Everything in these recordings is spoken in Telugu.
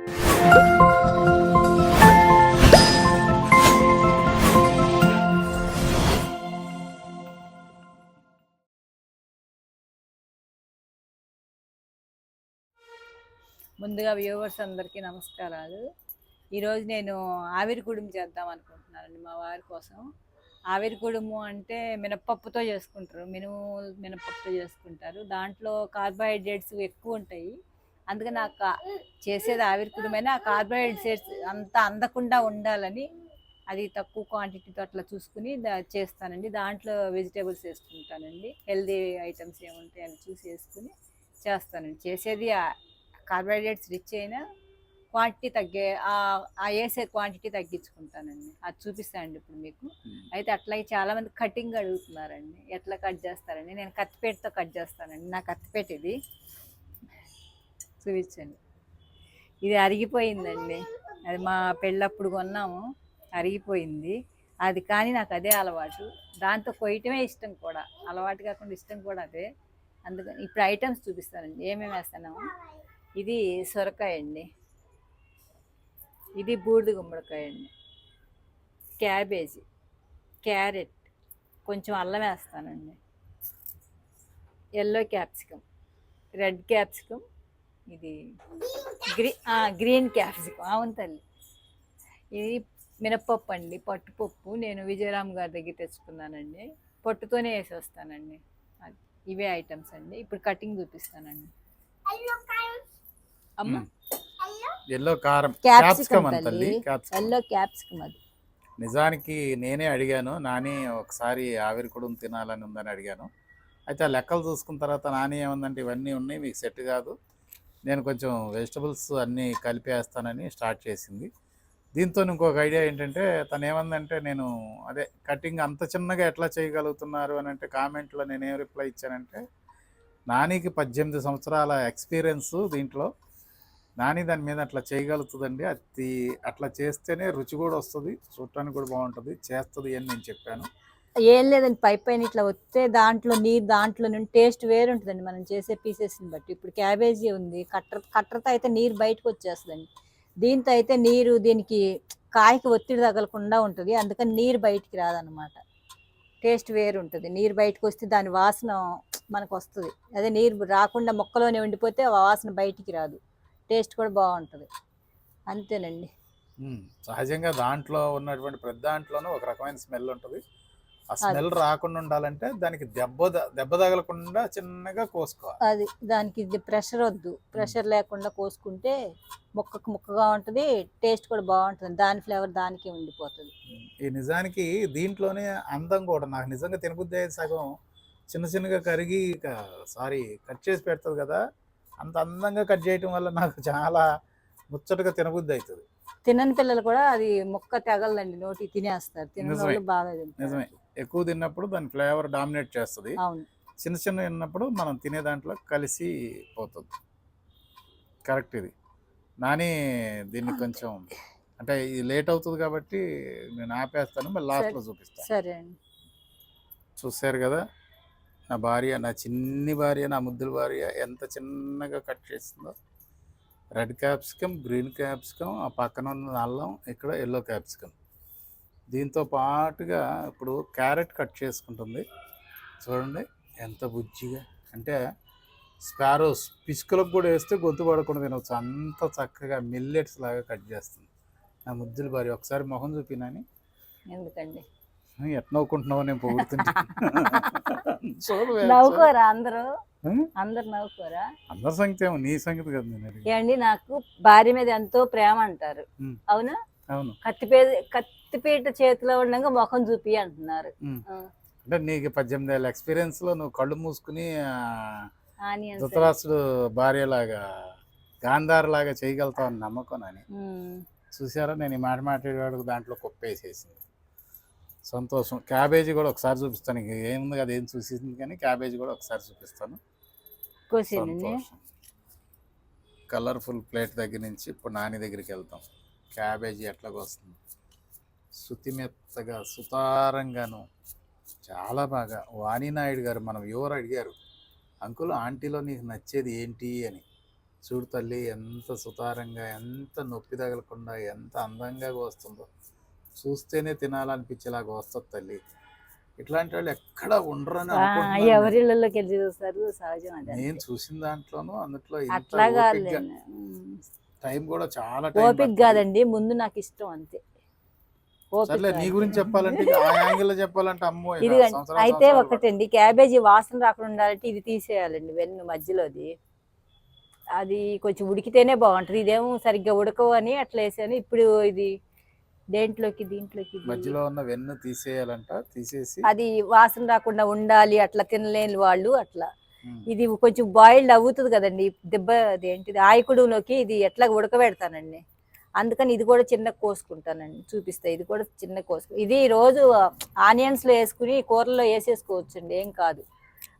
ముందుగా వ్యూవర్స్ అందరికీ నమస్కారాలు. ఈరోజు నేను ఆవిరి కుడుము చేద్దాం అనుకుంటున్నానండి మా వారి కోసం. ఆవిరి కుడుము అంటే మినపప్పుతో చేసుకుంటారు. మినుము మినపప్పుతో చేసుకుంటారు. దాంట్లో కార్బోహైడ్రేట్స్ ఎక్కువ ఉంటాయి. అందుకని నాకు చేసేది ఆవిరి కుడుమైనా ఆ కార్బోహైడ్రేట్స్ అంత అందకుండా ఉండాలని అది తక్కువ క్వాంటిటీతో అట్లా చూసుకుని చేస్తానండి. దాంట్లో వెజిటేబుల్స్ వేసుకుంటానండి. హెల్దీ ఐటమ్స్ ఏముంటాయి అని చూసి వేసుకుని చేస్తానండి. చేసేది కార్బోహైడ్రేట్స్ రిచ్ అయినా క్వాంటిటీ తగ్గే ఆ- వేసే క్వాంటిటీ తగ్గించుకుంటానండి. అది చూపిస్తానండి ఇప్పుడు మీకు. అయితే అట్లాగే చాలా మంది కటింగ్ అడుగుతున్నారండి. ఎట్లా కట్ చేస్తారండి నేను కత్తిపేటతో కట్ చేస్తానండి. నా కత్తిపేట ఇది. చూపించండి. ఇది అరిగిపోయిందండి. అది మా పెళ్ళప్పుడు కొన్నాము అరిగిపోయింది. అది కానీ నాకు అదే అలవాటు. దాంతో కొయ్యటమే ఇష్టం కూడా. అలవాటు కాకుండా ఇష్టం కూడా అదే. అందుకని ఇప్పుడు ఐటమ్స్ చూపిస్తానండి. ఏమేమి వేస్తున్నాము ఇది సొరకాయ అండి. ఇది బూడిద గుమ్మడికాయ అండి. క్యాబేజీ క్యారెట్ కొంచెం అల్లం వేస్తానండి. ఎల్లో క్యాప్సికమ్ రెడ్ క్యాప్సికమ్ ఇది గ్రీ గ్రీన్ క్యాప్సికమ్. అవును తల్లి. ఇది మినప్పప్పు అండి. పట్టుపప్పు నేను విజయరామ్ గారి దగ్గర తెచ్చుకున్నానండి. పొట్టుతోనే వేసి వస్తానండి ఇవే ఐటమ్స్ అండి. ఇప్పుడు కటింగ్ చూపిస్తానండి. అమ్మ? ఎల్లో? కారం. తల్లి. ఎల్లో అది. నిజానికి నేనే అడిగాను. నాని ఒకసారి ఆవిరి కుడుము తినాలని ఉందని అడిగాను. అయితే ఆ లెక్కలు చూసుకున్న తర్వాత నాని ఏమందంటే ఇవన్నీ ఉన్నాయి మీకు సెట్ కాదు. నేను కొంచెం వెజిటబుల్స్ అన్నీ కలిపేస్తానని స్టార్ట్ చేసింది. దీంతో ఇంకొక ఐడియా ఏంటంటే తను ఏమందంటే నేను అదే కటింగ్ అంత చిన్నగా ఎట్లా చేయగలుగుతున్నారు అని అంటే కామెంట్లో నేనేం రిప్లై ఇచ్చానంటే నానికి పద్దెనిమిది సంవత్సరాల ఎక్స్పీరియన్స్ దీంట్లో. నాని దాని మీద అట్లా చేయగలుగుతుందండి. అది అట్లా చేస్తేనే రుచి కూడా వస్తుంది చూడటానికి కూడా బాగుంటుంది చేస్తుంది అని నేను చెప్పాను. ఏం లేదండి పై పైన ఇట్లా వస్తే దాంట్లో నీరు దాంట్లో నుండి టేస్ట్ వేరు ఉంటుందండి మనం చేసే పీసెస్ని బట్టి. ఇప్పుడు క్యాబేజీ ఉంది కట్టర్ కట్టర్తో అయితే నీరు బయటకు వచ్చేస్తుందండి. దీంతో అయితే నీరు దీనికి కాయకి ఒత్తిడి తగలకుండా ఉంటుంది. అందుకని నీరు బయటికి రాదనమాట టేస్ట్ వేరు ఉంటుంది నీరు బయటకు వస్తే దాని వాసన మనకు వస్తుంది. అదే నీరు రాకుండా మొక్కలోనే ఉండిపోతే ఆ వాసన బయటికి రాదు. టేస్ట్ కూడా బాగుంటుంది. అంతేనండి. సహజంగా దాంట్లో ఉన్నటువంటి ప్రతి దాంట్లోనూ ఒక రకమైన స్మెల్ ఉంటుంది. ఆ స్మెల్ రాకుండా ఉండాలంటే దానికి దెబ్బ దెబ్బ తగలకుండా చిన్నగా కోసుకోవాలి. అది దానికి ఇది ప్రెషర్ వద్దు. ప్రెషర్ లేకుండా కోసుకుంటే ముక్కకు ముక్కగా ఉంటుంది టేస్ట్ కూడా బాగుంటుంది. దాని ఫ్లేవర్ దానికే ఉండిపోతుంది. ఈ నిజానికి దీంట్లోనే అందం కూడా నాకు నిజంగా తినబుద్ధి సగం చిన్న చిన్నగా కరిగి సారీ కట్ చేసి పెడుతుంది కదా అంత అందంగా కట్ చేయటం వల్ల నాకు చాలా ముచ్చటగా తినబుద్ధి అవుతుంది. తినని పిల్లలు కూడా అది ముక్క తెగలదండి నోటి తినేస్తారు. తినని. వాళ్ళు బాగా తింటారు. నిజమే. ఎక్కువ తిన్నప్పుడు దాని ఫ్లేవర్ డామినేట్ చేస్తుంది. చిన్న చిన్న తిన్నప్పుడు మనం తినే దాంట్లో కలిసి పోతుంది. కరెక్ట్ ఇది. నాని దీన్ని కొంచెం అంటే ఇది లేట్ అవుతుంది కాబట్టి నేను ఆపేస్తాను మళ్ళీ లాస్ట్లో చూపిస్తాను. సరే అండి. చూశారు కదా నా భార్య నా చిన్ని భార్య నా ముద్దుల భార్య ఎంత చిన్నగా కట్ చేసిందో. రెడ్ క్యాప్సికమ్ గ్రీన్ క్యాప్సికమ్ ఆ పక్కన ఉన్న అల్లం ఇక్కడ ఎల్లో క్యాప్సికమ్. దీంతో పాటుగా ఇప్పుడు క్యారెట్ కట్ చేసుకుంటుంది. చూడండి ఎంత బుజ్జిగా. అంటే స్పారోస్ పిచ్చుకలకు కూడా వేస్తే గొంతు పడకుండా తినవచ్చు. అంత చక్కగా మిల్లెట్స్ లాగా కట్ చేస్తుంది. నా ముద్దుల భార్య ఒకసారి మొహం చూపినాని ఎందుకండి? ఎట్ నవ్వుకుంటున్నావు నేను పొగుడుతుంటే. నవ్వుకోరా అందరూ? అందరు నవ్వుకోరా? అందరి సంగతి నీ సంగతి కదా. ఏమండి నాకు భార్య మీద ఎంతో ప్రేమ అంటారు. అవునా? అవును. కత్తిపే కత్తిపీట చేతిలో ఉండగా ముఖం చూపి అంటున్నారు. అంటే నీకు పద్దెనిమిది ఏళ్ళ ఎక్స్పీరియన్స్లో నువ్వు కళ్ళు మూసుకుని ధృతరాష్ట్రుడు భార్యలాగా గాంధార్ లాగా చేయగలుగుతావు అని నమ్మకం అని. చూసారా నేను ఈ మాట మాట్లాడేవాడు దాంట్లో కుప్పేసేసింది. సంతోషం. క్యాబేజీ కూడా ఒకసారి చూపిస్తాను. ఇంక ఏముంది కదా ఏం చూసింది కానీ క్యాబేజీ కూడా ఒకసారి చూపిస్తాను. కలర్ఫుల్ ప్లేట్ దగ్గర నుంచి ఇప్పుడు నాని దగ్గరికి వెళ్తాం. క్యాబేజీ ఎట్లాగ వస్తుంది శుతిమెత్తగా సుతారంగాను చాలా బాగా. వాణినాయుడు గారు మన వ్యూవర్ అడిగారు? అంకుల్ ఆంటీలో నీకు నచ్చేది ఏంటి అని. చూడు తల్లి ఎంత సుతారంగా ఎంత నొప్పి తగలకుండా ఎంత అందంగా వస్తుందో చూస్తేనే తినాలనిపించేలాగా వస్తుంది తల్లి. ఇట్లాంటి వాళ్ళు ఎక్కడ ఉండరని నేను. ఎవరిళ్ళలోకి వెళ్ళి చూస్తారు? సహజం నేను చూసిన దాంట్లోనూ అందులో టైం కూడా చాలా ఓపిక. కాదండి ముందు నాకు ఇష్టం అంతే. ఓపిక సర్లే నీ కాదు. గురించి చెప్పాలంటే యాంగిల్ అమ్మో ఇది అయితే ఒకటండి క్యాబేజీ వాసన రాకుండా ఉండాలంటే ఇది తీసేయాలండి వెన్ను మధ్యలోది. అది కొంచెం ఉడికితేనే బాగుంటుంది ఇదేమో సరిగ్గా ఉడకవు అని అట్లా వేసాను ఇప్పుడు ఇది దేంట్లోకి దీంట్లోకి మధ్యలో ఉన్న వెన్ను తీసేయాలంట తీసేసి అది వాసన రాకుండా ఉండాలి అట్లా తినలేని వాళ్ళు అట్లా. ఇది కొంచెం బాయిల్డ్ అవుతుంది కదండి. దెబ్బ అదేంటిది? ఆయకుడులోకి ఇది ఎట్లా ఉడకబెడతానండి. అందుకని ఇది కూడా చిన్న కోసుకుంటానండి. చూపిస్తా. ఇది కూడా చిన్న కోసుకు ఇది రోజు ఆనియన్స్లో వేసుకుని కూరలో వేసేసుకోవచ్చండి. ఏం కాదు.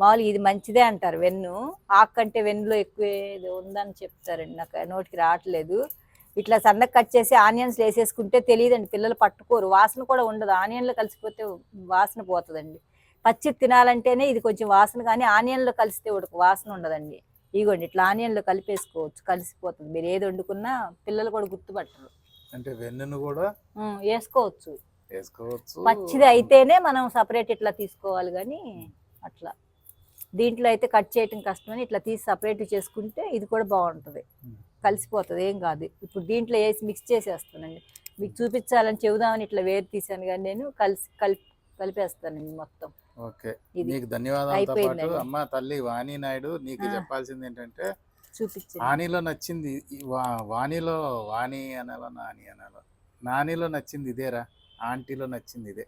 మామూలుగా ఇది మంచిదే అంటారు. వెన్ను ఆకు కంటే వెన్నులో ఎక్కువ ఉందని చెప్తారండి. నాకు నోటికి రావట్లేదు. ఇట్లా సన్నగా కట్ చేసి ఆనియన్స్ వేసేసుకుంటే తెలియదండి. పిల్లలు పట్టుకోరు. వాసన కూడా ఉండదు. ఆనియన్లు కలిసిపోతే వాసన పోతుందండి. పచ్చి తినాలంటేనే ఇది కొంచెం వాసన కానీ ఆనియన్లో కలిసితే ఉడక వాసన ఉండదండి. ఇగోండి ఇట్లా ఆనియన్లో కలిపేసుకోవచ్చు కలిసిపోతుంది. మీరు ఏది వండుకున్నా పిల్లలు కూడా గుర్తుపట్టరు. అంటే వెన్నును కూడా? వేసుకోవచ్చు. వేసుకోవచ్చు. పచ్చిది అయితేనే మనం సపరేట్ ఇట్లా తీసుకోవాలి కానీ అట్లా. దీంట్లో అయితే కట్ చేయటం కష్టమని ఇట్లా తీసి సపరేట్ చేసుకుంటే ఇది కూడా బాగుంటుంది. కలిసిపోతుంది ఏం కాదు. ఇప్పుడు దీంట్లో వేసి మిక్స్ చేసేస్తానండి. మీకు చూపించాలని చెబుదామని ఇట్లా వేరు తీసాను కానీ నేను కలిసి కలిపి కలిపేస్తానండి మొత్తం. ఓకే నీకు ధన్యవాదాలతో పాటు. అమ్మ తల్లి వాణి నాయుడు నీకు. చెప్పాల్సింది ఏంటంటే వాణిలో నచ్చింది వాణిలో వాణి అనాలో నాని అనాలో నానిలో నచ్చింది ఇదేరా ఆంటీలో నచ్చింది ఇదే.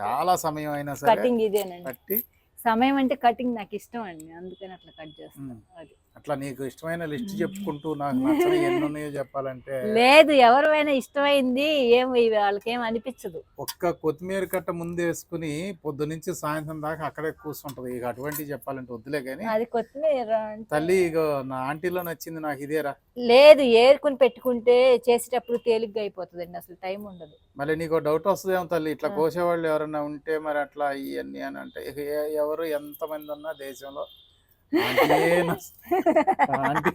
చాలా సమయం అయినా సరే కటింగ్ ఇదేనండి కట్టి సమయం అంటే కటింగ్ నాకు ఇష్టం అండి అందుకని అట్లా కట్ చేస్తాను. అది అట్లా నీకు ఇష్టమైన లిస్ట్ చెప్పుకుంటూ నాకు నచ్చని ఎన్ని ఉన్నాయో చెప్పాలంటే లేదు ఎవరైనా ఇష్టమైంది ఏం ఇవి వాళ్ళకేం అనిపించదు. ఒక్క కొత్తిమీర కట్ట ముందు వేసుకుని పొద్దు నుంచి సాయంత్రం దాకా అక్కడే కూర్చుంటది. ఇక అటువంటివి చెప్పాలంటే వద్దులే కానీ అది కొత్తిమీర తల్లి ఇక నా ఆంటీలో నచ్చింది నాకు ఇదేరా. లేదు ఏరుకుని పెట్టుకుంటే చేసేటప్పుడు తేలిగ్గా అయిపోతుందండి అసలు టైం ఉండదు. మళ్ళీ నీకు డౌట్ వస్తుందేమో తల్లి ఇట్లా. కోసేవాళ్ళు ఎవరైనా ఉంటే మరి అట్లా ఇవన్నీ అని అంటే ఎవరు ఎంతమంది ఉన్నా దేశంలో ఆంటీ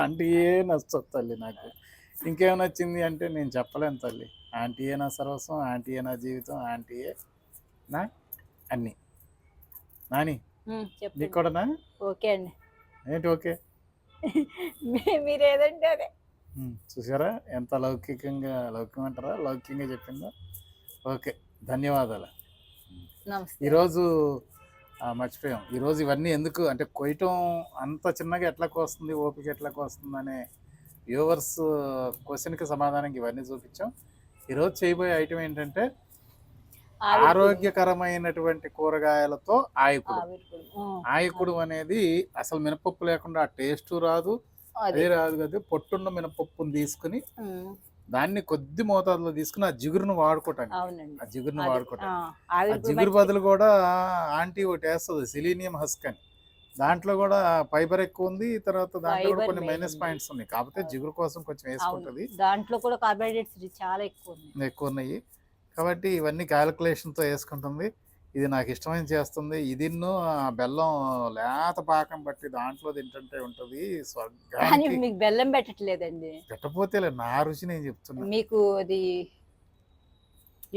ఆంటీయే నచ్చుతుంది తల్లి నాకు. ఇంకేం నచ్చింది అంటే నేను చెప్పలేను తల్లి. ఆంటీయే నా సర్వస్వం ఆంటీయే నా జీవితం ఆంటీయే నా అన్నీ. నాని నీకు కూడానా ఓకే అండి. ఏంటి ఓకే? మీరు ఏదంటే అదే. చూసారా? ఎంత లౌకికంగా లౌకికం అంటారా? లౌకికంగా చెప్పిందో? ఓకే ధన్యవాదాలు. ఈరోజు మర్చిపోయాం. ఈరోజు ఇవన్నీ ఎందుకు? అంటే కొయ్యటం అంత చిన్నగా ఎట్లా కోస్తుంది ఓపిక ఎట్లా కోస్తుంది అనే వ్యూవర్స్ క్వశ్చన్కి సమాధానం ఇవన్నీ చూపించాం. ఈరోజు చేయబోయే ఐటమ్ ఏంటంటే ఆరోగ్యకరమైనటువంటి కూరగాయలతో ఆయుకుడు. ఆయుకుడు అనేది అసలు మినపప్పు లేకుండా ఆ టేస్ట్ రాదు. అది. రాదు కదా. పొట్టున్న మినపప్పుని తీసుకుని దాన్ని కొద్ది మోతాదులో తీసుకుని ఆ జిగురును వాడుకోవటానికి. ఆ జిగురును వాడుకోవటానికి. ఆ, జిగురు బదులు కూడా ఆంటీ ఒకటి వేస్తుంది సిలీనియం హస్క్ అని. దాంట్లో కూడా ఫైబర్ ఎక్కువ ఉంది తర్వాత దాంట్లో కూడా కొన్ని మైనస్. పాయింట్స్ ఉన్నాయి. కాకపోతే. జిగురు కోసం కొంచెం. వేసుకుంటది. దాంట్లో కూడా కార్బోహైడ్రేట్స్ చాలా ఎక్కువ ఉన్నాయి. ఎక్కువ ఉన్నాయి. కాబట్టి ఇవన్నీ calculation తో వేసుకుంటుంది. ఇది నాకు ఇష్టమైన చేస్తుంది. ఇదిన్ను బెల్లం లేత పాకం బట్టి దాంట్లో తింటుంటే ఉంటది. కానీ మీకు బెల్లం పెట్టట్లేదండి. పెట్టపోతే నా రుచి నేను చెప్తున్నా. మీకు అది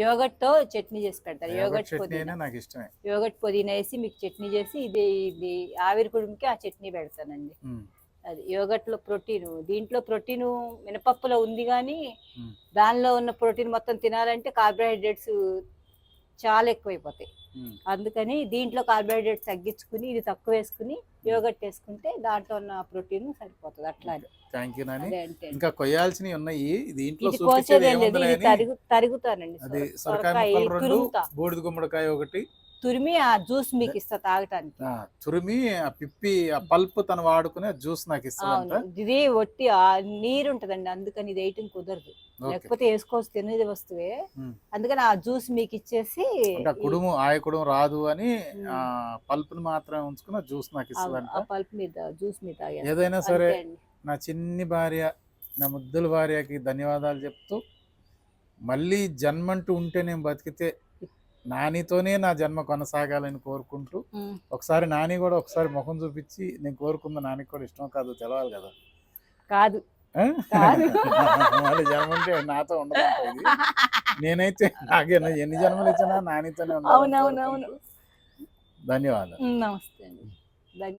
యోగట్తో చట్నీ చేసి పెడతారు. యోగట్ పుదీనా. నాకు ఇష్టమే. యోగట్ పుదీనా వేసి మీకు చట్నీ చేసి ఇది ఇది ఆవిరి కుడుముకి ఆ చట్నీ పెడతానండి. అది యోగట్లో ప్రోటీన్ దీంట్లో ప్రోటీన్ మినపప్పులో ఉంది కానీ. దానిలో ఉన్న ప్రోటీన్ మొత్తం తినాలంటే కార్బోహైడ్రేట్స్ చాలా ఎక్కువైపోతాయి. అందుకని దీంట్లో కార్బోహైడ్రేట్స్ తగ్గించుకుని ఇది తక్కువ వేసుకుని యోగట్ వేసుకుంటే దాంట్లో ఉన్న ప్రోటీన్ సరిపోతుంది. అట్లా. Thank you Nani. ఇంకా కొయ్యాల్సినవి ఉన్నాయి. దీంట్లో తరుగుతానండి అది సొరకాయ రెండు బూడిద గుమ్మడికాయ ఒకటి. తురిమి ఆ జ్యూస్ మీకు ఇస్తా తాగటానికి. తురిమి ఆ పిప్పి ఆ పల్ప్ తను వాడుకుని జ్యూస్ నాకు అవును. ఇది ఒట్టి ఆ నీరు ఉంటదండి. అందుకని ఇది వేయటం కుదరదు. లేకపోతే వేసుకోవచ్చు తినేది వస్తువే. అందుకని ఆ జ్యూస్ మీకు ఇచ్చేసి కుడుము ఆయ కుడుము రాదు అని పల్ప్ మాత్రమే ఉంచుకున్న జ్యూస్ నాకు ఇస్తుంది ఆ పల్ప్ మీద జ్యూస్ మీద ఏదైనా సరే నా చిన్ని భార్య నా ముద్దుల భార్యకి ధన్యవాదాలు చెప్తూ మళ్ళీ జన్మంటూ ఉంటే నేను బతికితే నానితోనే నా జన్మ కొనసాగాలని కోరుకుంటూ ఒకసారి నాని కూడా ఒకసారి ముఖం చూపించి నేను కోరుకున్న నానికి కూడా ఇష్టం కాదు తెలవాలి కదా. కాదు. మళ్ళీ నాతో ఉండదు నేనైతే నాకే ఎన్ని జన్మలు ఇచ్చినా నానితోనే ఉన్నాను ధన్యవాదాలు. నమస్తే